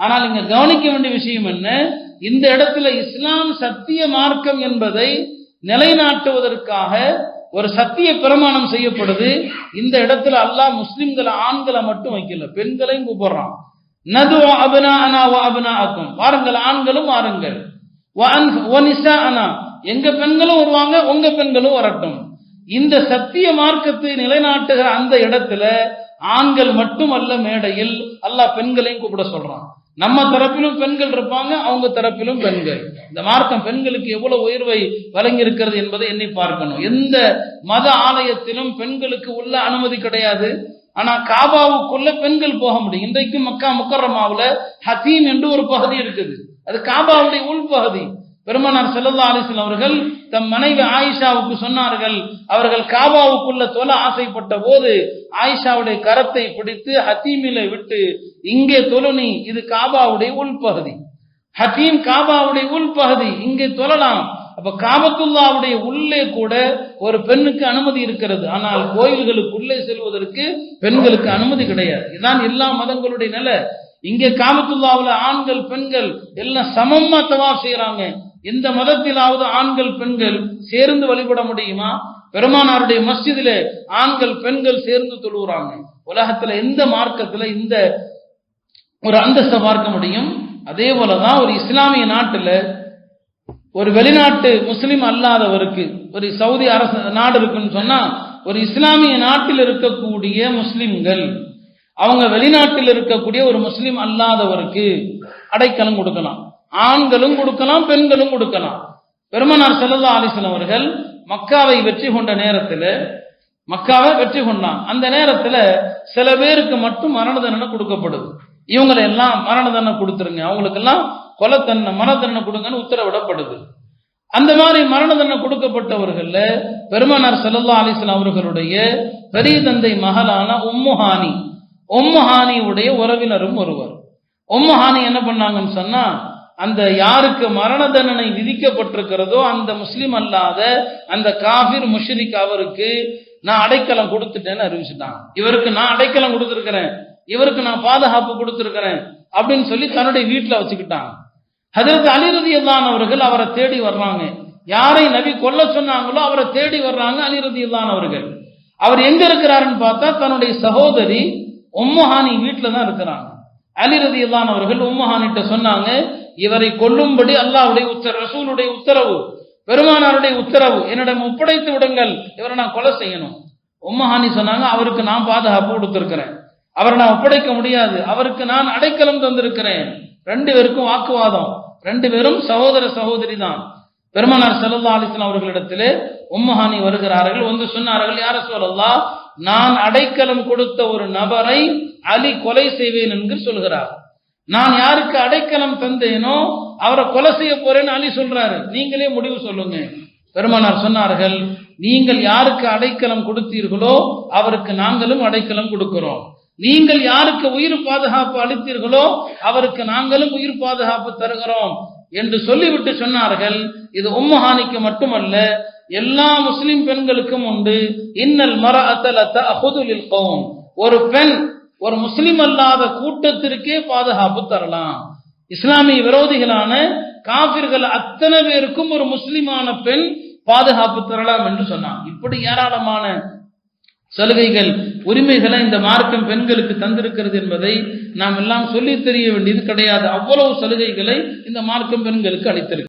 ஆனால் இங்க கவனிக்க வேண்டிய விஷயம் என்ன? இந்த இடத்துல இஸ்லாம் சத்திய மார்க்கம் என்பதை நிலைநாட்டுவதற்காக ஒரு சத்திய பிரமாணம் செய்யப்படுது. இந்த இடத்துல அல்லாஹ் முஸ்லிம்களை ஆண்களை மட்டும் வைக்கல பெண்களையும் கூப்பிடுறான். நது அபனா அனா அபனா ஆக்கும் வாருங்கள் ஆண்களும் வாருங்கள். அனா எங்க பெண்களும் வருவாங்க உங்க பெண்களும் வரட்டும். இந்த சத்திய மார்க்கத்தை நிலைநாட்டுகிற அந்த இடத்துல ஆண்கள் மட்டுமல்ல மேடையில் அல்லாஹ் பெண்களையும் கூப்பிட சொல்றான். நம்ம தரப்பிலும் பெண்கள் இருப்பாங்க அவங்க தரப்பிலும் பெண்கள். இந்த மார்க்கம் பெண்களுக்கு எவ்வளவு உயர்வை வழங்கி இருக்கிறது என்பதை எண்ணி பார்க்கணும். எந்த மத ஆலயத்திலும் பெண்களுக்கு உள்ள அனுமதி கிடையாது. ஆனா காபாவுக்குள்ள பெண்கள் போக முடியும். இன்றைக்கும் மக்கா முக்கரமாவுல ஹசீம் என்று ஒரு பகுதி இருக்குது. அது காபாவுடைய உள்பகுதி பெருமனார் செல்லல்லா அலிஸ்லம் அவர்கள் தம் மனைவி ஆயிஷாவுக்கு சொன்னார்கள். அவர்கள் காபாவுக்குள்ள தொல ஆசைப்பட்ட போது ஆயிஷாவுடைய கரத்தை பிடித்து ஹத்தீமில விட்டு இங்கே தொழுனி இது காபாவுடைய உள்பகுதி. ஹத்தீம் காபாவுடைய உள்பகுதி இங்கே தொழலாம். அப்ப காபத்துல்லாவுடைய உள்ளே கூட ஒரு பெண்ணுக்கு அனுமதி இருக்கிறது. ஆனால் கோயில்களுக்குள்ளே செல்வதற்கு பெண்களுக்கு அனுமதி கிடையாது. இதுதான் எல்லா மதங்களுடைய நிலை. இங்கே காமத்துல்லாவுல ஆண்கள் பெண்கள் எல்லாம் சமமா தவா செய்யறாங்க எந்த மதத்திலாவது ஆண்கள் பெண்கள் சேர்ந்து வழிபட முடியுமா? பெருமானாருடைய மஸ்ஜிதில ஆண்கள் பெண்கள் சேர்ந்து தொழுகிறாங்க உலகத்துல எந்த மார்க்கத்துல இந்த ஒரு அந்தஸ்தை பார்க்க முடியும்? அதே போலதான் ஒரு இஸ்லாமிய நாட்டுல ஒரு வெளிநாட்டு முஸ்லிம் அல்லாதவருக்கு ஒரு சவுதி அரசு நாடு இருக்குன்னு சொன்னா ஒரு இஸ்லாமிய நாட்டில் இருக்கக்கூடிய முஸ்லிம்கள் அவங்க வெளிநாட்டில் இருக்கக்கூடிய ஒரு முஸ்லிம் அல்லாதவருக்கு அடைக்கலம் கொடுக்கலாம். ஆண்களும் கொடுக்கலாம் பெண்களும் கொடுக்கலாம். பெருமனார் செல்லல்லா அலிஸ்லாம் அவர்கள் மக்காவை வெற்றி கொண்ட நேரத்தில் மக்காவை வெற்றி கொண்டான். அந்த நேரத்தில் சில பேருக்கு மட்டும் மரண தண்டனை கொடுக்கப்படுது. இவங்களை எல்லாம் மரண தண்டனை கொடுத்துருங்க. அவங்களுக்கெல்லாம் கொலை தண்டனை மரண தண்டனை கொடுங்கன்னு உத்தரவிடப்படுது. அந்த மாதிரி மரண தண்டனை கொடுக்கப்பட்டவர்கள்ல பெருமனார் செல்லல்லா அலிஸ்லாம் அவர்களுடைய பெரிய தந்தை மகளான உம்முஹானி உம்முஹானியுடைய உறவினரும் ஒருவர். உம்முஹானி என்ன பண்ணாங்கன்னு சொன்னா அந்த யாருக்கு மரண தண்டனை விதிக்கப்பட்டிருக்கிறதோ அந்த முஸ்லீம் அல்லாத அந்த காபிர் முஷ்ரிக் அவருக்கு நான் அடைக்கலம் கொடுத்துட்டேன்னு அறிவிச்சுட்டான் இவருக்கு நான் அடைக்கலம் கொடுத்துருக்கிறேன். இவருக்கு நான் பாதுகாப்பு கொடுத்துருக்கிறேன் அப்படின்னு சொல்லி தன்னுடைய வீட்டில் வச்சுக்கிட்டான் அதற்கு அலிரதி அவர்கள் அவரை தேடி வர்றாங்க. யாரை நபி கொல்ல சொன்னாங்களோ அவரை தேடி வர்றாங்க அலிரதி அவர்கள். அவர் எங்க இருக்கிறாருன்னு பார்த்தா தன்னுடைய சகோதரி உம்மஹானி வீட்டில் தான் இருக்கிறாங்க. அலிரதி அவர்கள் உம்மஹானிட்ட சொன்னாங்க இவரை கொல்லும்படி அல்லாவுடைய உத்தரவு ரசூலுடைய உத்தரவு பெருமானாருடைய உத்தரவு என்னிடம் ஒப்படைத்து விடுங்கள் இவரை நான் கொலை செய்யணும். உம்மஹானி சொன்னாங்க அவருக்கு நான் பாதுகாப்பு கொடுத்திருக்கிறேன். அவரை நான் ஒப்படைக்க முடியாது. அவருக்கு நான் அடைக்கலம் தந்திருக்கிறேன். ரெண்டு பேருக்கும் வாக்குவாதம். ரெண்டு பேரும் சகோதர சகோதரி தான் பெருமானார் செல்லல்லா அலிஸ்லாம் அவர்களிடத்திலே உம்மஹானி வருகிறார்கள். வந்து சொன்னார்கள் யார சொல்லல்லா நான் அடைக்கலம் கொடுத்த ஒரு நபரை அலி கொலை செய்வேன் என்று சொல்கிறார். நான் யாருக்கு அடைக்கலம் தந்தேனோ அவரை கொலை செய்ய போறேன்னு அலி சொல்றாரு. நீங்களே முடிவு சொல்லுங்க. பெருமானார் சொன்னார்கள் நீங்கள் யாருக்கு அடைக்கலம் கொடுத்தீர்களோ அவருக்கு நாங்களும் அடைக்கலம் கொடுக்கிறோம். நீங்கள் யாருக்கு உயிர் பாதுகாப்பு அளித்தீர்களோ அவருக்கு நாங்களும் உயிர் பாதுகாப்பு தருகிறோம். என்று சொல்லிவிட்டு சொன்னார்கள். இது உம்மஹானிக்கு மட்டுமல்ல எல்லா முஸ்லிம் பெண்களுக்கும் உண்டு. இன்னல் மர அத்தல் ஒரு பெண் ஒரு முஸ்லிம் அல்லாத கூட்டத்திற்கே பாதுகாப்பு தரலாம். இஸ்லாமிய விரோதிகளான காபிர்கள் அத்தனை பேருக்கும் ஒரு முஸ்லிமான பெண் பாதுகாப்பு தரலாம் என்று சொன்னான் இப்படி ஏராளமான சலுகைகள் உரிமைகளை இந்த மார்க்கம் பெண்களுக்கு தந்திருக்கிறது என்பதை நாம் எல்லாம் சொல்லி தெரிய வேண்டியது கிடையாது. அவ்வளவு சலுகைகளை இந்த மார்க்கம் பெண்களுக்கு அளித்திருக்கு